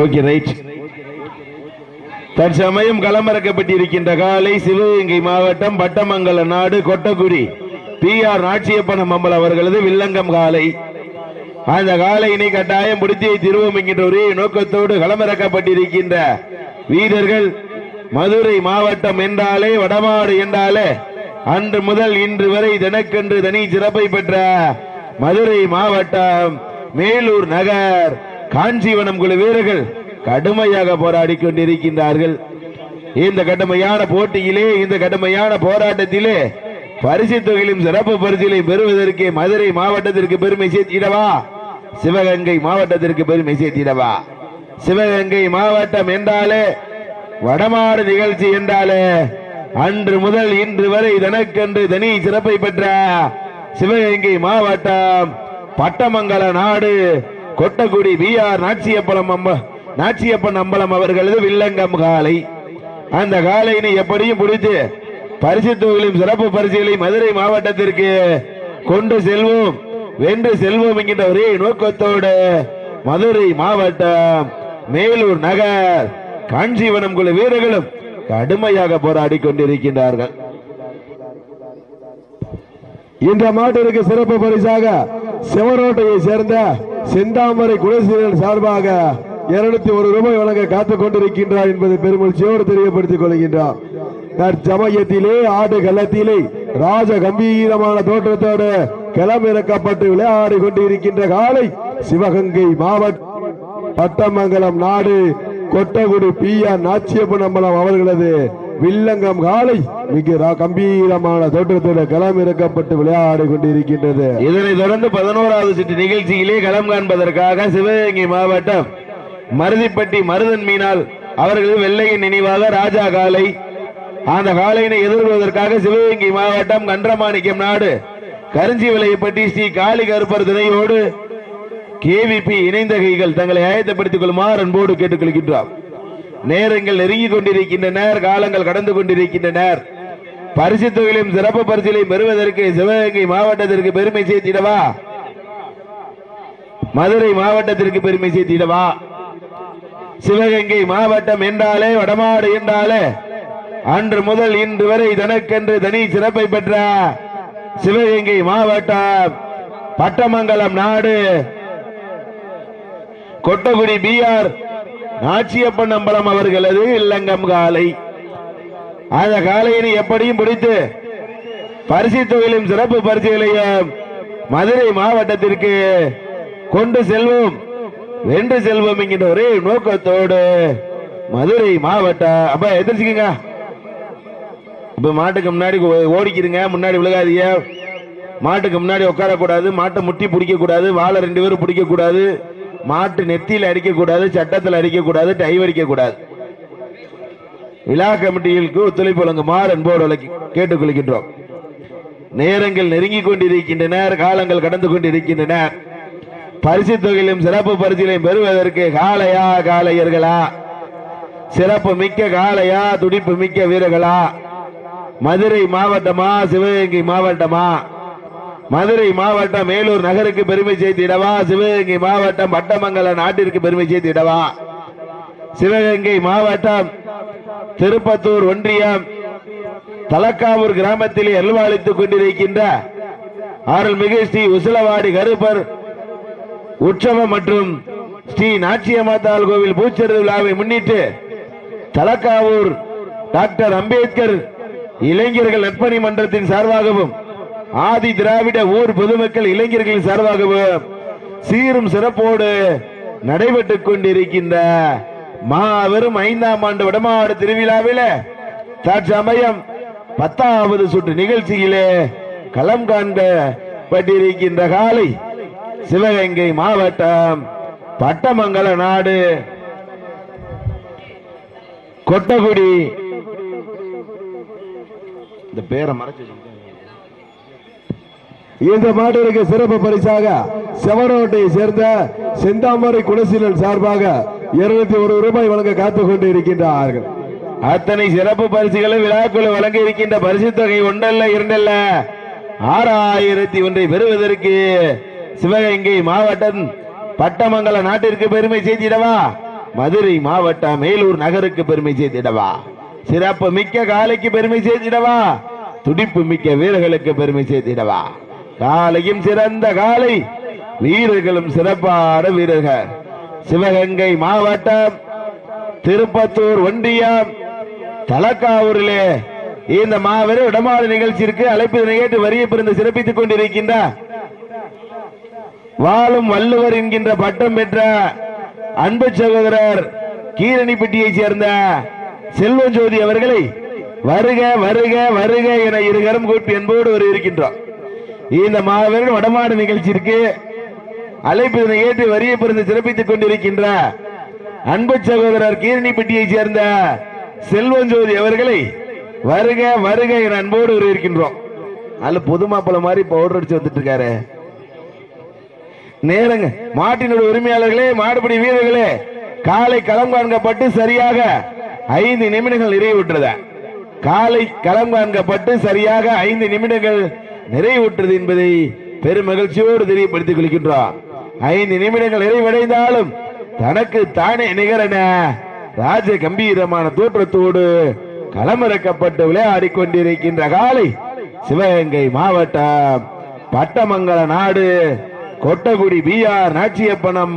Okay right தற்சமயம் களமிறக்கப்பட்டிருக்கின்ற காலை சிவகங்கை மாவட்டம் பட்டமங்கல நாடு கொட்டக்குடி. பி ஆர் நாச்சியப்பன மம்பல் அவர்களது வில்லங்கம் காலை. அந்த காலையினை கட்டாயம் முடித்தியை திருவோம் என்கின்ற ஒரே நோக்கத்தோடு களமிறக்கப்பட்டிருக்கின்ற வீரர்கள் மதுரை மாவட்டம் என்றாலே வடமாடு என்றாலே அன்று முதல் இன்று வரை தினக்கென்று தனி சிறப்பை பெற்ற மதுரை மாவட்டம் மேலூர் நகர். காஞ்சிவனம் குழு வீரர்கள் கடுமையாக போராடி கொண்டிருக்கின்றார்கள். இந்த கடுமையான போட்டியிலே இந்த கடுமையான போராட்டத்திலே பரிசு தொகையிலும் சிறப்பு பரிசிலை பெறுவதற்கு மதுரை மாவட்டத்திற்கு பெருமை சேர்த்திடவா? சிவகங்கை மாவட்டத்திற்கு பெருமை சேர்த்திடவா? சிவகங்கை மாவட்டம் என்றாலே வடமாறு நிகழ்ச்சி என்றாலே அன்று முதல் இன்று வரை தனக்கென்று தனி சிறப்பை பெற்ற சிவகங்கை மாவட்டம் பட்டமங்கல நாடு கொட்டக்குடி பி ஆர் நாச்சியப்பலம் அம்ப நாச்சியப்பன் அம்பலம் அவர்களது வில்லங்கம் காலை. அந்த காலையினை எப்படியும் பிடித்து பரிசு தொகுதியிலும் சிறப்பு பரிசுகளை மதுரை மாவட்டத்திற்கு கொண்டு செல்வோம். வென்று செல்வோம் என்கின்ற ஒரே நோக்கத்தோடு மதுரை மாவட்டம் மேலூர் நகர் காஞ்சிவனம் குழு வீரர்களும் கடுமையாக போராடி கொண்டிருக்கின்றார்கள். இந்த மாட்டிற்கு சிறப்பு பரிசாக செவரோட்டையை சேர்ந்த செந்தாமரை குலசீலன் சார்பாக இருநூத்தி ஒரு ரூபாய் வழங்க காத்துக் கொண்டிருக்கின்றார் என்பதை பெருமகிழ்ச்சியோடு தெரியப்படுத்திக் கொள்கின்றார். தற்சமயத்திலே ஆடு களத்திலே ராஜ கம்பீரமான தோற்றத்தோடு களமிறக்கப்பட்டு விளையாடி கொண்டிருக்கின்ற காலை சிவகங்கை மாவட்ட பட்டமங்கலம் நாடு கொட்டகுடி பி ஆர் நாச்சியப்பனம்பலம் அவர்களது வில்லங்கம் காலை மிக கம்பீரமான தோற்றத்தோடு களமிறக்கப்பட்டு விளையாடி கொண்டிருக்கின்றது. இதனைத் தொடர்ந்து பதினோராவது சுற்று நிகழ்ச்சியிலே களம் காண்பதற்காக சிவகங்கை மாவட்டம் மருதிப்பட்டி மருதன் மீனால் அவர்களது வெள்ளையின் நினைவாக ராஜா காலை அந்த காலையினை எதிர்கொள்வதற்காக சிவகங்கை மாவட்டம் கன்றமாணிக்கம் நாடு கருஞ்சி விலையப்பட்டி ஸ்ரீ காளி கருப்பர் துணையோடு கேவிபி இணைந்த கைகள் தங்களை ஆயத்தப்படுத்திக் கொள்ளுமாறு அன்போடு கேட்டுக்கொள்கின்றோம் நேரங்கள் நெருங்கிக் கொண்டிருக்கின்றனர் காலங்கள் கடந்து கொண்டிருக்கின்றனர் பரிசு தொகையிலும் சிறப்பு பரிசிலையும் பெறுவதற்கு சிவகங்கை மாவட்டத்திற்கு பெருமை சேர்த்திடவா? மதுரை மாவட்டத்திற்கு பெருமை சேர்த்திடவா? சிவகங்கை மாவட்டம் என்றாலே வடமாடு என்றாலே அன்று முதல் இன்று வரை தனக்கென்று தனி சிறப்பை பெற்ற சிவகங்கை மாவட்டம் பட்டமங்கலம் நாடு. கொட்டகுடி பிஆர் ஆர் நாச்சியப்பன் அம்பலம் அவர்களது இல்லங்கம் காலை. அந்த காலையினை எப்படியும் பிடித்து பரிசு தொகையிலும் சிறப்பு பரிசுகளையும் மதுரை மாவட்டத்திற்கு கொண்டு செல்வோம். வென்று செல்வோம் என்கின்ற ஒரே நோக்கத்தோடு மதுரை மாவட்டம் அப்ப எதிர்ச்சிக்கங்க இப்ப மாட்டுக்கு முன்னாடி ஓ- ஓடிக்கிறீங்க முன்னாடி விழுகாதீங்க. மாட்டுக்கு முன்னாடி உட்காரக்கூடாது மாட்டை முட்டி பிடிக்க கூடாது வாழை ரெண்டு பேரும் பிடிக்க கூடாது மாட்டு நெத்தியில் அடிக்க கூடாது சட்டத்தில் அடிக்க கூடாது டை கூடாது விழா கமிட்டிகளுக்கு ஒத்துழைப்பு வழங்குமாறு அன்போடு கேட்டுக்கொள்கின்றோம். நேரங்கள் நெருங்கிக் கொண்டிருக்கின்றன காலங்கள் கடந்து கொண்டிருக்கின்றன. பரிசு தொகையிலும் சிறப்பு பரிசிலையும் பெறுவதற்கு காளையா காளையர்களா? சிறப்பு மிக்க காளையா துடிப்பு மிக்க வீரர்களா? மதுரை மாவட்டமா சிவகங்கை மாவட்டமா? மதுரை மாவட்டம் மேலூர் நகருக்கு பெருமை சேர்த்திடவா சிவகங்கை மாவட்டம் பட்டமங்கல நாட்டிற்கு பெருமை சேர்த்திடவா சிவகங்கை மாவட்டம் திருப்பத்தூர் ஒன்றியம் தலக்காவூர் கிராமத்தில் அல்வாளித்துக் கொண்டிருக்கின்ற அருள்மிகு ஸ்ரீ உசிலவாடி கருப்பர் உற்சவம் மற்றும் ஸ்ரீ நாச்சியமாத்தாள் கோவில் பூச்செரு விழாவை முன்னிட்டு தலக்காவூர் டாக்டர் அம்பேத்கர் இளைஞர்கள் நற்பணி மன்றத்தின் சார்பாகவும் ஆதி திராவிட ஊர் பொதுமக்கள் இளைஞர்களின் சார்பாகவும் சீரும் சிறப்போடு நடைபெற்றுக் கொண்டிருக்கின்ற மாபெரும் ஐந்தாம் ஆண்டு வடமாவட்ட திருவிழாவில் தற்சமயம் பத்தாவது சுற்று நிகழ்ச்சியிலே களம் காண்பட்டிருக்கின்ற காலை சிவகங்கை மாவட்டம் பட்டமங்கல நாடு. கொட்டகுடி. இந்த பேரை மறைச்சு இந்த மாட்டிற்கு சிறப்பு பரிசாக செவரோட்டையை சேர்ந்த செந்தாமரை குணசீலன் சார்பாக இருநூத்தி ஒரு ரூபாய் வழங்க காத்துக் கொண்டு இருக்கின்றார்கள் அத்தனை சிறப்பு பரிசுகளை விழாக்குள் வழங்க இருக்கின்ற பரிசு தொகை ஒன்றல்ல இரண்டல்ல? ஆறாயிரத்தி ஒன்றை பெறுவதற்கு சிவகங்கை மாவட்டம் பட்டமங்கல நாட்டிற்கு பெருமை செய்திடவா? மதுரை மாவட்டம் மேலூர் நகருக்கு பெருமை செய்திடவா? சிறப்பு மிக்க காலைக்கு பெருமை செய்திடவா? துடிப்பு மிக்க வீரர்களுக்கு பெருமை செய்திடவா? காலையும் சிறந்த காலை வீரர்களும் சிறப்பான வீரர்கள். சிவகங்கை மாவட்டம் திருப்பத்தூர் ஒன்றியம் தலக்காவூரிலே இந்த மாபெரும் இடமாறு நிகழ்ச்சிக்கு அழைப்பு நிகழ்ச்சி வரிய பிறந்து சிறப்பித்துக் கொண்டிருக்கின்ற வாழும் வள்ளுவர் என்கின்ற பட்டம் பெற்ற அன்பு சகோதரர் கீரணிப்பட்டியைச் சேர்ந்த செல்வஞ்சோதி அவர்களை வருக வருக வருக என இருகரம் கூப்பி என்போடு ஒரு இருக்கின்றோம் இந்த மாபெரும் வடமாடு நிகழ்ச்சிக்கு அழைப்பினை ஏற்று வரிய பிறந்து சிறப்பித்துக் கொண்டிருக்கின்ற அன்பு சகோதரர் கீரணிப்பட்டியைச் சேர்ந்த செல்வஞ்சோதி அவர்களை வருக வருக என அன்போடு இருக்கின்றோம் அல்ல பொது மாப்பிள்ள மாதிரி பவுடர் அடிச்சு வந்துட்டு இருக்காரு நேரங்க மாட்டினுடைய உரிமையாளர்களே மாடுபிடி வீரர்களே காலை களம் காண்கப்பட்டு சரியாக ஐந்து நிமிடங்கள் நிறைவுற்றது. காலை களம் காண்கப்பட்டு சரியாக ஐந்து நிமிடங்கள் நிறைவுற்றது என்பதை பெரும் மகிழ்ச்சியோடு தெரியப்படுத்திக் கொள்கின்றோம் ஐந்து நிமிடங்கள் நிறைவடைந்தாலும் தனக்கு தானே நிகரன ராஜ கம்பீரமான தோற்றத்தோடு களமிறக்கப்பட்டு விளையாடி கொண்டிருக்கின்ற காலை சிவகங்கை மாவட்டம் பட்டமங்கல நாடு கொட்டகுடி பி ஆர் நாச்சியப்பனம்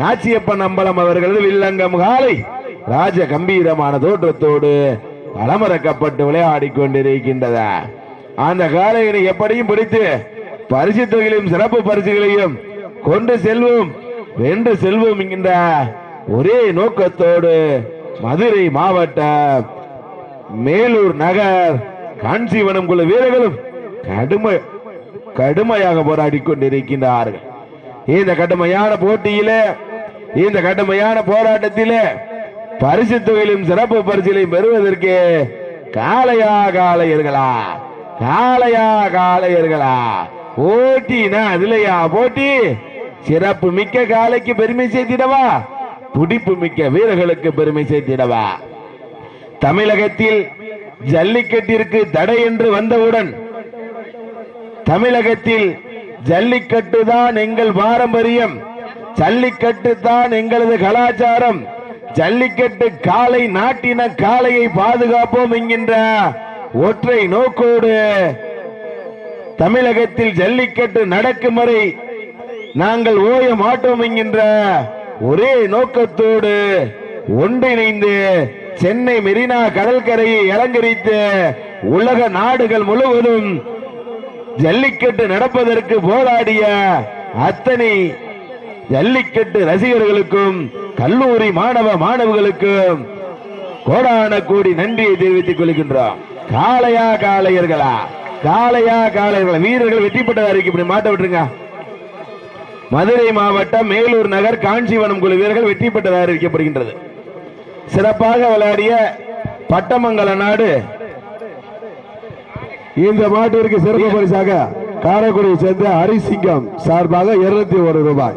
நாச்சியப்பன் அம்பலம் அவர்களது வில்லங்கம் காலை ராஜ கம்பீரமான தோற்றத்தோடு களமிறக்கப்பட்டு விளையாடி கொண்டிருக்கின்றன. அந்த காலையினை எப்படியும் பிடித்து பரிசு தொகையிலும் சிறப்பு பரிசுகளையும் கொண்டு செல்வோம். வென்று செல்வோம் என்கின்ற ஒரே நோக்கத்தோடு மதுரை மாவட்டம் மேலூர் நகர் காஞ்சிவனம் குழு வீரர்களும் கடுமை கடுமையாக போராடி கொண்டிருக்கின்றார்கள். இந்த கடுமையான போட்டியிலே இந்த கடுமையான போராட்டத்திலே பரிசு தொகையிலும் சிறப்பு பரிசிலையும் பெறுவதற்கு காளையா காளையர்களா. காளையா காளையர்களா? போட்டினா அதுலயா? போட்டி? சிறப்பு மிக்க காளைக்கு பெருமை சேர்த்திடவா? துடிப்பு மிக்க வீரர்களுக்கு பெருமை சேர்த்திடவா? தமிழகத்தில் ஜல்லிக்கட்டிற்கு தடை என்று வந்தவுடன் தமிழகத்தில் ஜல்லிக்கட்டு தான் எங்கள் பாரம்பரியம். ஜல்லிக்கட்டு தான் எங்களது கலாச்சாரம். ஜல்லிக்கட்டு காலை நாட்டின காளையை பாதுகாப்போம் என்கின்ற ஒற்றை நோக்கோடு தமிழகத்தில் ஜல்லிக்கட்டு நடக்கும் வரை நாங்கள் ஓய மாட்டோம் என்கின்ற ஒரே நோக்கத்தோடு ஒன்றிணைந்து சென்னை மெரினா கடற்கரையை அலங்கரித்து உலக நாடுகள் முழுவதும் ஜல்லிக்கட்டு நடப்பதற்கு போராடிய அத்தனை ஜல்லிக்கட்டு ரசிகர்களுக்கும் கல்லூரி மாணவ மாணவர்களுக்கும் கோடான கோடி நன்றியை தெரிவித்துக் கொள்கின்றோம். காளையா காளையர்களா? காளையா காளையர்கள். வீரர்கள் வெற்றி பெற்றதா இப்படி மாட்ட விட்டுருங்க. மதுரை மாவட்டம் மேலூர் நகர் காஞ்சிவனம் குழு வீரர்கள் வெற்றி பெற்றதாக அறிவிக்கப்படுகின்றது சிறப்பாக விளையாடிய பட்டமங்கல நாடு. இந்த மாட்டிற்கு சிறப்பு பரிசாக காரைக்குடியை சேர்ந்த ஹரிசிங்கம் சார்பாக இருநூத்தி ஒரு ரூபாய்.